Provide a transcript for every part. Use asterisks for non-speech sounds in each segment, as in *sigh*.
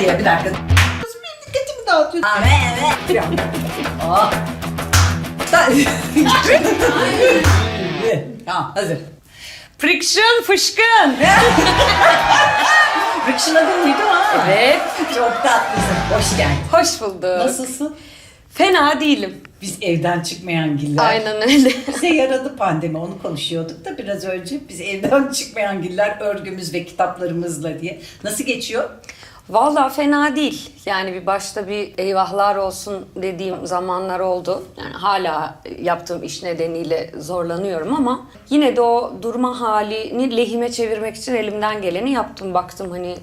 Diye bir dakika. Benim dikkatimi dağıtıyorsun. Aa, evet. Aa. Tamam hazır. Friction fışkın. *laughs* Rıkşıladın mıydı ha? Evet. Çok tatlısın. Hoş geldin. Hoş bulduk. Nasılsın? Fena değilim. Biz evden çıkmayan giller. Aynen öyle. Bize yaradı pandemi onu konuşuyorduk da biraz önce. Biz evden *laughs* çıkmayan giller örgümüz ve kitaplarımızla diye. Nasıl geçiyor? Vallahi fena değil. Yani bir başta bir eyvahlar olsun dediğim zamanlar oldu. Yani hala yaptığım iş nedeniyle zorlanıyorum ama yine de o durma halini lehime çevirmek için elimden geleni yaptım. Baktım hani e,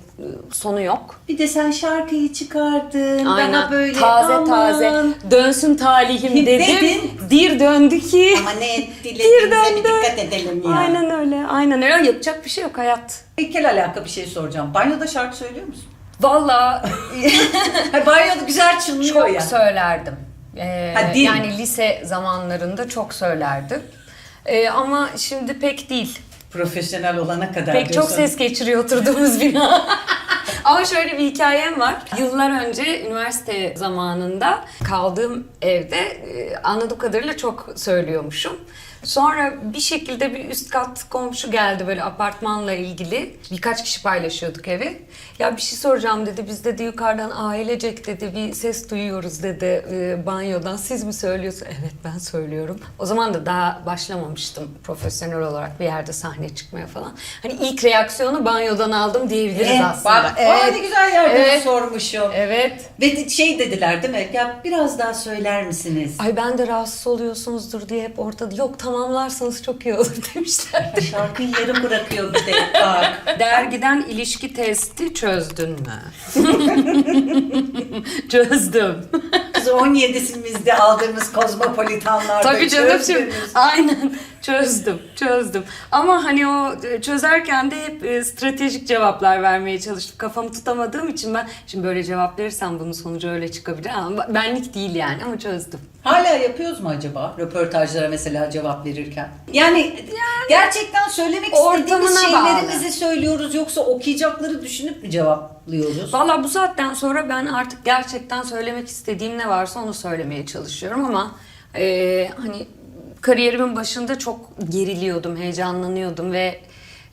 sonu yok. Bir de sen şarkıyı çıkardın. Aynen. Daha böyle taze aman. taze dönsün talihim dedim. Dedin. Bir döndü ki. Ama ne Bir dilediğimize bir döndü. dikkat edelim ya. Aynen öyle. Aynen öyle. Yapacak bir şey yok hayat. İlkel alaka bir şey soracağım. Banyoda şarkı söylüyor musun? Vallahi *laughs* Ha, banyoda güzel çınlıyor çok ya. söylerdim. Ee, Ha, değil mi? yani lise zamanlarında çok söylerdim. Ee, ama şimdi pek değil. Profesyonel olana kadar Pek çok diyorsun. ses geçiriyor oturduğumuz bina. *laughs* Ama şöyle bir hikayem var. Yıllar önce üniversite zamanında kaldığım evde e, anladığım kadarıyla çok söylüyormuşum. Sonra bir şekilde bir üst kat komşu geldi böyle apartmanla ilgili. Birkaç kişi paylaşıyorduk evi. Ya bir şey soracağım dedi. Biz dedi yukarıdan ailecek dedi bir ses duyuyoruz dedi e, banyodan. Siz mi söylüyorsunuz? Evet ben söylüyorum. O zaman da daha başlamamıştım profesyonel olarak bir yerde sahneye çıkmaya falan. Hani ilk reaksiyonu banyodan aldım diyebiliriz Eh, aslında. Bak, aa, ne güzel yerden Evet. sormuşum. Evet. Ve de- şey dediler değil mi? Ya biraz daha söyler misiniz? Ay ben de rahatsız oluyorsunuzdur diye hep ortada yok tamamlarsanız çok iyi olur *laughs* demişlerdi. Şarkıyı yarım bırakıyor bir de. Bak. Dergiden ilişki testi çözdün mü? *laughs* Çözdüm. Biz 17'simizde aldığımız kozmopolitanlarda Tabii canım şimdi. Aynen çözdüm, çözdüm. Ama hani o e, çözerken de hep e, stratejik cevaplar vermeye çalıştım. Kafamı tutamadığım için ben şimdi böyle cevap verirsem bunun sonucu öyle çıkabilir ama benlik değil yani ama çözdüm. Hala yapıyoruz mu acaba röportajlara mesela cevap verirken? Yani, gerçekten söylemek istediğimiz şeylerimizi söylüyoruz yoksa okuyacakları düşünüp mü cevaplıyoruz? Valla bu saatten sonra ben artık gerçekten söylemek istediğim ne varsa onu söylemeye çalışıyorum ama e, hani kariyerimin başında çok geriliyordum, heyecanlanıyordum ve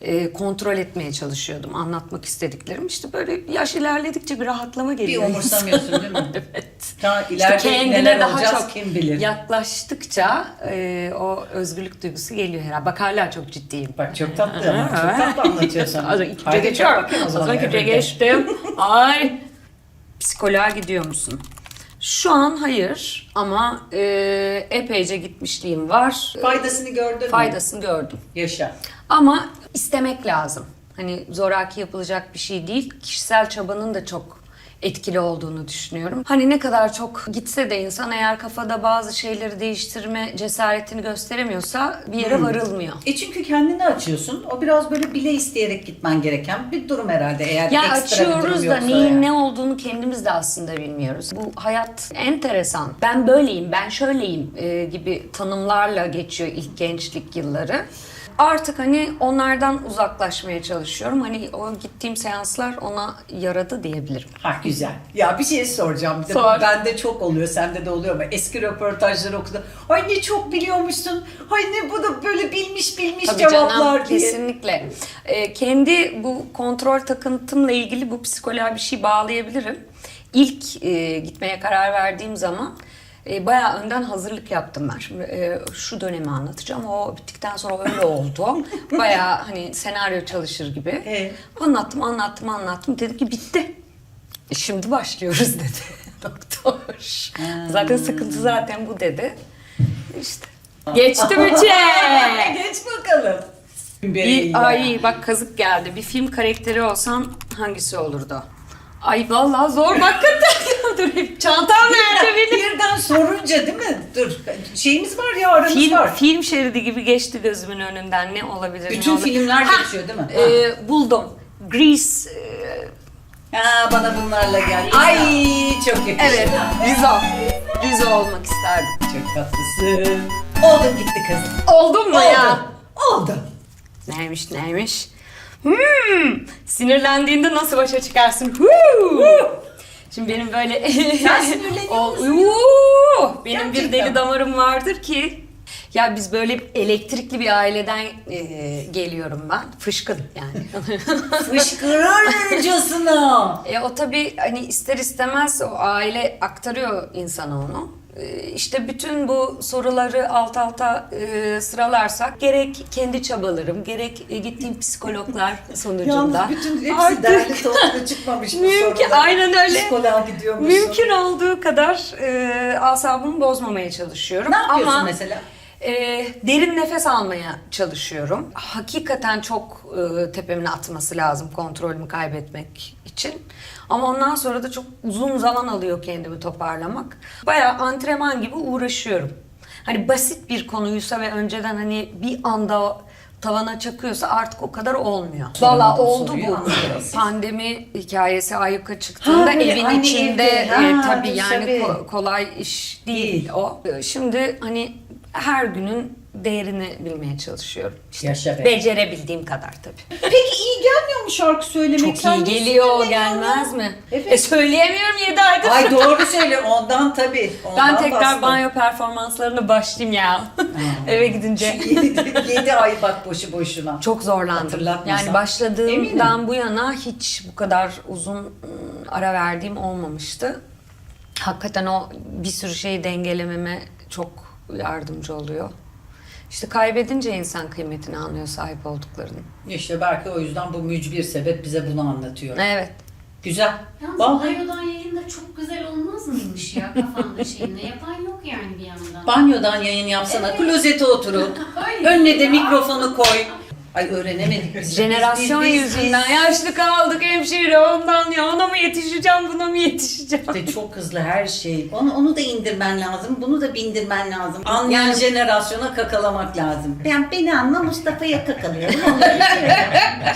e, kontrol etmeye çalışıyordum anlatmak istediklerim. İşte böyle yaş ilerledikçe bir rahatlama Bir geliyor. umursamıyorsun değil mi? *laughs* evet. Ta İşte ileride kendine neler daha olacağız çok kim bilir. yaklaştıkça e, o özgürlük duygusu geliyor herhalde. Bak hala çok ciddiyim. Bak çok tatlı ama çok tatlı anlatıyorsun. Az önce ikinciye Haydi geçiyorum. çok bakayım o O zaman. zaman ikinciye öbürde. geçtim. Ay. Psikoloğa gidiyor musun? Şu an hayır ama e, epeyce gitmişliğim var. Faydasını gördün mü? Faydasını gördüm. Yaşa. Ama istemek lazım. Hani zoraki yapılacak bir şey değil. Kişisel çabanın da çok etkili olduğunu düşünüyorum. Hani ne kadar çok gitse de insan eğer kafada bazı şeyleri değiştirme cesaretini gösteremiyorsa bir yere varılmıyor. E çünkü kendini açıyorsun. O biraz böyle bile isteyerek gitmen gereken bir durum herhalde eğer Ya ekstra bir durum açıyoruz da yoksa neyin yani. ne olduğunu kendimiz de aslında bilmiyoruz. Bu hayat enteresan. Ben böyleyim, ben şöyleyim e, gibi tanımlarla geçiyor ilk gençlik yılları. Artık hani onlardan uzaklaşmaya çalışıyorum. Hani o gittiğim seanslar ona yaradı diyebilirim. Ha güzel. Ya bir şey soracağım. Bir de Sor. bende çok oluyor, sende de oluyor ama eski röportajları okudum. Ay ne çok biliyormuşsun. Ay ne bu da böyle bilmiş bilmiş Tabii cevaplar canım, diye. kesinlikle. Ee, kendi bu kontrol takıntımla ilgili bu psikoloğa bir şey bağlayabilirim. İlk e, gitmeye karar verdiğim zaman e, bayağı önden hazırlık yaptım ben. Şimdi e, şu dönemi anlatacağım. O bittikten sonra öyle oldu. *laughs* bayağı hani senaryo çalışır gibi. Evet. Anlattım, anlattım, anlattım. Dedi ki bitti. E, şimdi başlıyoruz *laughs* dedi *laughs* doktor. Zaten sıkıntı zaten bu dedi. İşte. Geçti bütçe. Geç bakalım. Bir, ay bak kazık geldi. Bir film karakteri olsam hangisi olurdu? Ay vallahi zor hakikaten. Dur çantam nerede benim? Birden sorunca değil mi? Dur. Şeyimiz var ya aramız Film, var. film şeridi gibi geçti gözümün önünden. Ne olabilir? Bütün ne olabilir? filmler Ha, geçiyor değil mi? e, buldum. Grease. e, Ha, bana bunlarla gel. Ay çok yakışır. evet. Rizo. Rizo olmak isterdim. Çok tatlısın. Oldun gitti kız. Oldum mu ya? Oldu. Oldu. Neymiş neymiş? Hmm, Sinirlendiğinde nasıl başa çıkarsın? Huu! Şimdi benim böyle... *laughs* Sen sinirleniyor O- musun? Uuu! Benim bir Gerçekten. deli damarım vardır ki... Ya biz böyle elektrikli bir aileden e, geliyorum ben. Fışkın yani. *laughs* Fışkırırcasına. E o tabii hani ister istemez o aile aktarıyor insana onu. E, İşte bütün bu soruları alt alta e, sıralarsak gerek kendi çabalarım, gerek e, gittiğim psikologlar *laughs* sonucunda. Yalnız bütün hepsi Artık derli toplu çıkmamış bu Mümkün, sorular. aynen öyle. Psikoloğa mümkün olduğu kadar e, asabımı bozmamaya çalışıyorum. Ne yapıyorsun Ama mesela? E, derin nefes almaya çalışıyorum. Hakikaten çok e, tepemin atması lazım kontrolümü kaybetmek için. Ama ondan sonra da çok uzun zaman alıyor kendimi toparlamak. Bayağı antrenman gibi uğraşıyorum. Hani basit bir konuysa ve önceden hani bir anda tavana çakıyorsa artık o kadar olmuyor. Valla oldu bu. *laughs* Pandemi hikayesi ayyuka çıktığında Ha, evin içinde evde. e, Ha, tabii tabii, yani ko- kolay iş değil, Değil. o. Şimdi hani her günün değerini bilmeye çalışıyorum. İşte Yaşa be. Becerebildiğim kadar tabii. Peki iyi gelmiyor mu şarkı söylemek? Çok Sen iyi geliyor söylemiyorsun? gelmez mi? Evet. E söyleyemiyorum 7 aydır. Ay doğru söyle ondan tabii. Ondan ben tekrar bastım. banyo performanslarına başlayayım ya. *laughs* Eve gidince. Yedi, yedi ay bak boşu boşuna. Çok zorlandım. Yani başladığımdan Eminim. bu yana hiç bu kadar uzun ara verdiğim olmamıştı. Hakikaten o bir sürü şeyi dengelememe çok yardımcı oluyor. İşte kaybedince insan kıymetini anlıyor sahip olduklarının. İşte belki o yüzden bu mücbir sebep bize bunu anlatıyor. Evet. Güzel. Yalnız Vallahi banyodan yayında çok güzel olmaz mıymış ya kafanda şeyinde? Yapan yok yani bir yandan. banyodan yayın yapsana. Evet. Klozete oturup. *laughs* Öyle önüne de ya. mikrofonu koy. Ay öğrenemedik biz. Jenerasyon Biz- biz- biz- yüzünden yaşlı kaldık hemşire ondan ya ona mı yetişeceğim buna mı yetişeceğim? İşte çok hızlı her şey. Onu, onu da indirmen lazım. Bunu da bindirmen lazım. Anlayan Yani- jenerasyona kakalamak lazım. Ben beni anla Mustafa'ya kakalıyorum.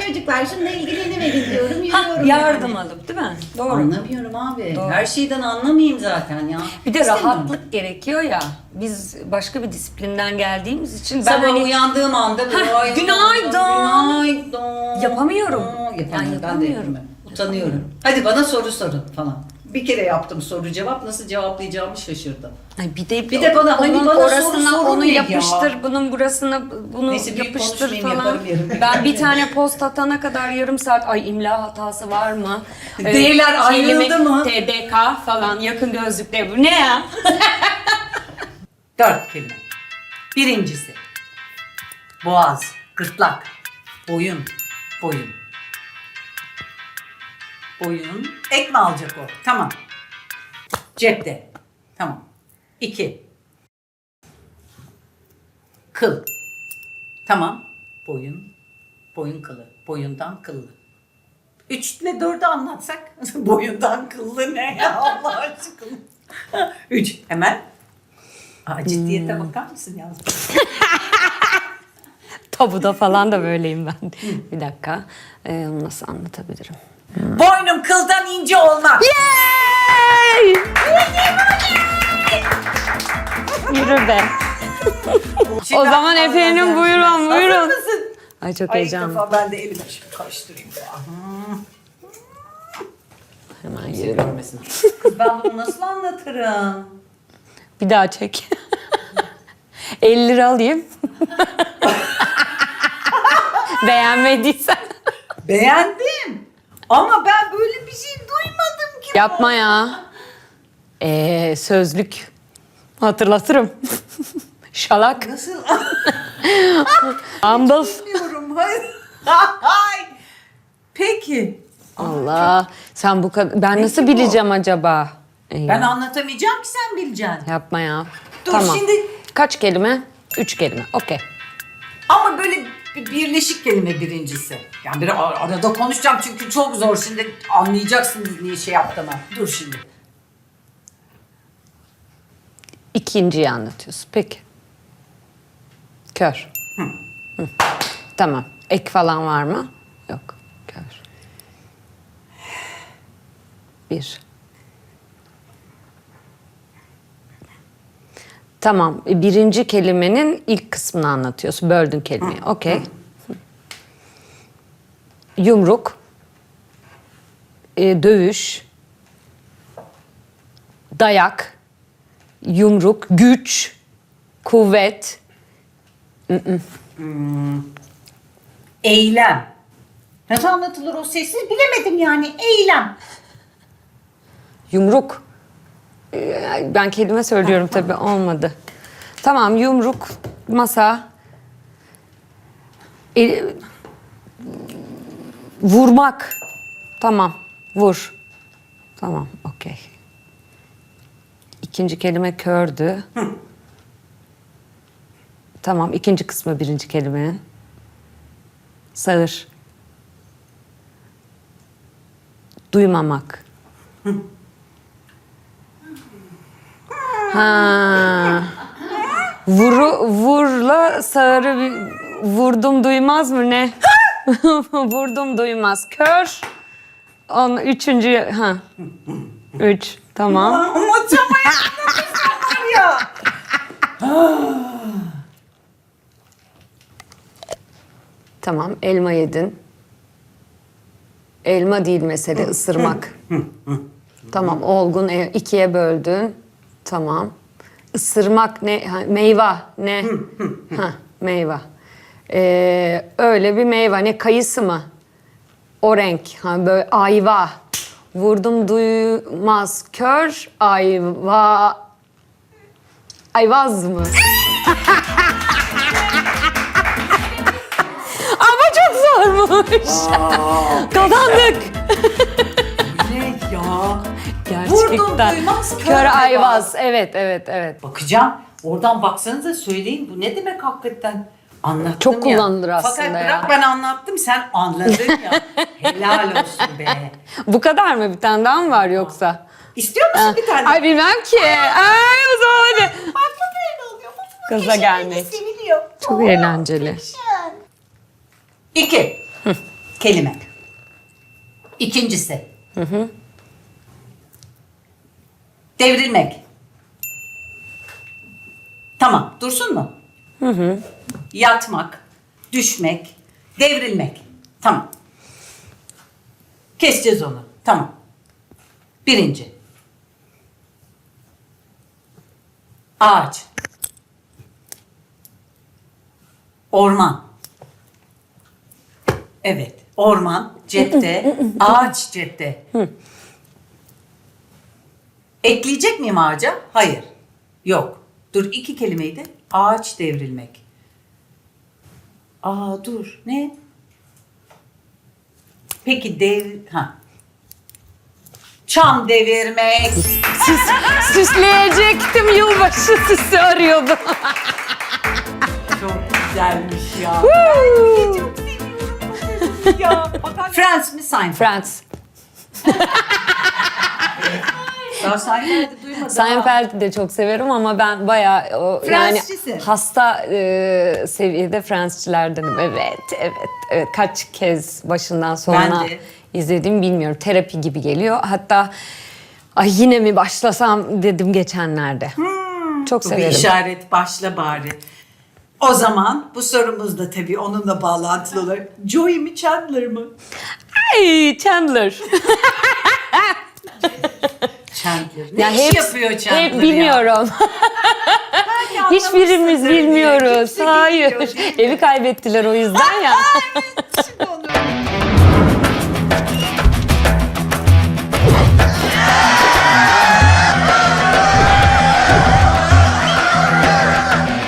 Çocuklar şununla ilgilenemeyin diyorum. Ha, Yürüyorum. yardım yani. alıp değil mi? Doğru. Anlamıyorum abi. Doğru. Her şeyden anlamayayım zaten ya. Bir de İstemiyorum. rahatlık gerekiyor ya. Biz başka bir disiplinden geldiğimiz için ben Sabah hani uyandığım anda günaydın. Günaydın. Yapamıyorum. Yapamam. Yani Ben de yapamıyorum. yapamıyorum. Utanıyorum. Hadi bana soru sorun falan. Bir kere yaptım soru cevap nasıl cevaplayacağımı şaşırdım. Ay bir de Bir de bana, hani onun bana soru orasına sorun onu ne ya? yapıştır, bunun burasına bunu Neyse, yapıştır falan. Ben bir tane post atana kadar yarım saat ay imla hatası var mı? *laughs* Ee, D'ler ayrıldı mı? TDK falan yakın gözlükle bu ne ya? *laughs* Dört kelime. Birincisi. Boğaz, gırtlak, boyun, boyun. Boyun. Ek mi alacak o? Tamam. Cepte. Tamam. İki. Kıl. Tamam. Boyun. Boyun kılı. Boyundan kıllı. Üç ile dördü anlatsak. *laughs* Boyundan kıllı ne ya Allah aşkına. *laughs* Üç. Hemen. Aa, ciddiyete bakar mısın yalnız? *laughs* Tabuda falan da böyleyim ben. bir dakika. Ee, onu nasıl anlatabilirim? Boynum kıldan ince olmaz. Yay! Yürü be. Şimdi o zaman efendim buyurun Hazır buyurun. mısın? Ay çok Ay heyecanlı. defa ben de elimi şimdi karıştırayım. Hmm. Hemen yürü. görmesin. Kız ben bunu nasıl anlatırım? Bir daha çek. *laughs* 50 lira alayım. *laughs* Beğenmediysen. Beğendim. Ama ben böyle bir şey duymadım ki. Yapma ya. Ee, sözlük. Hatırlatırım. *laughs* Şalak. Nasıl Ambul. bilmiyorum. Hayır. Hay. Peki. Allah. Sen bu kadar... Ben nasıl bileceğim acaba? Eyvah. Ben anlatamayacağım ki sen bileceksin. Yapma ya. Dur tamam. şimdi Kaç kelime? Üç kelime. Okey. Ama böyle bir birleşik kelime birincisi. Yani bir ar- arada konuşacağım çünkü çok zor. Şimdi anlayacaksınız niye şey yaptığımı. Dur şimdi. İkinciyi anlatıyorsun. Peki. Kör. Hı. Tamam. Ek falan var mı? Yok. Kör. Bir. Tamam. Birinci kelimenin ilk kısmını anlatıyorsun. Böldün kelimeyi. Okey. Yumruk. e, dövüş, dayak, yumruk, güç, kuvvet, Eylem. Nasıl anlatılır o sessiz bilemedim yani. Eylem. yumruk. Ben kelime söylüyorum tabii olmadı. Tamam yumruk, masa, e, vurmak. Tamam vur. Tamam okey. İkinci kelime kördü. Tamam ikinci kısmı birinci kelimenin. Sağır. Duymamak. Ha. Vuru, vurla sağırı bir- vurdum duymaz mı ne? *laughs* vurdum duymaz. Kör. On, üçüncü ha. Üç. Tamam. Ama çok ya. Tamam. Elma yedin. Elma değil mesele ısırmak. *laughs* tamam. Olgun e, ikiye böldün. Tamam. Isırmak ne? Ha, meyve ne? ha, meyve. Ee, öyle bir meyve ne? Kayısı mı? O renk. Ha, böyle ayva. Vurdum duymaz. Kör ayva. Ayvaz mı? Ama çok zormuş. Kazandık. *laughs* Gerçekten. Vurdum duymaz, kör Kör ayvaz. Evet, evet, evet. Bakacağım. Oradan baksanıza söyleyin. Bu ne demek hakikaten? Anlattım Çok ya. kullanılır aslında Fakat ya. bırak ben anlattım sen anladın ya. *laughs* Helal olsun be. Bu kadar mı? Bir tane daha mı var yoksa? İstiyor musun bir tane? Ay bilmem ki. Ay o zaman hadi. Çok eğlenceli oluyor. Bu Gaza gelmek. Seviliyor. Çok eğlenceli. İki. Kelime. İkincisi. Devrilmek. Tamam. Dursun mu? Yatmak, düşmek, devrilmek. Tamam. Keseceğiz onu. Tamam. Birinci. Ağaç. Orman. Evet. Orman cepte, ağaç cepte. Ekleyecek miyim ağaca? Hayır. Yok. Dur iki kelimeydi. Ağaç devrilmek. Aa dur. Ne? Peki dev... Ha. Çam devirmek. Süs, süsleyecektim yılbaşı süsü arıyordum. *laughs* Çok güzelmiş ya. Çok seviyorum ya. Friends mi Seinfeld? Friends. *laughs* Daha *laughs* Seinfeld'i duymadım. Seinfeld'i de çok severim ama ben bayağı o, yani hasta e, seviyede Friends'çilerdenim. Evet, evet, evet. Kaç kez başından sonuna Ben de. izledim bilmiyorum. Terapi gibi geliyor. Hatta ay yine mi başlasam dedim geçenlerde. Çok Hmm, Bu bir severim. işaret başla bari. O zaman bu sorumuz da tabii onunla bağlantılı olarak Joey mi Chandler mı? Ay Chandler. *laughs* Chandler. Ne Ya iş hep- yapıyor Chandler Hep bilmiyorum. Hiçbirimiz bilmiyoruz. Hayır. *laughs* Evi kaybettiler o yüzden ya. Şimdi onu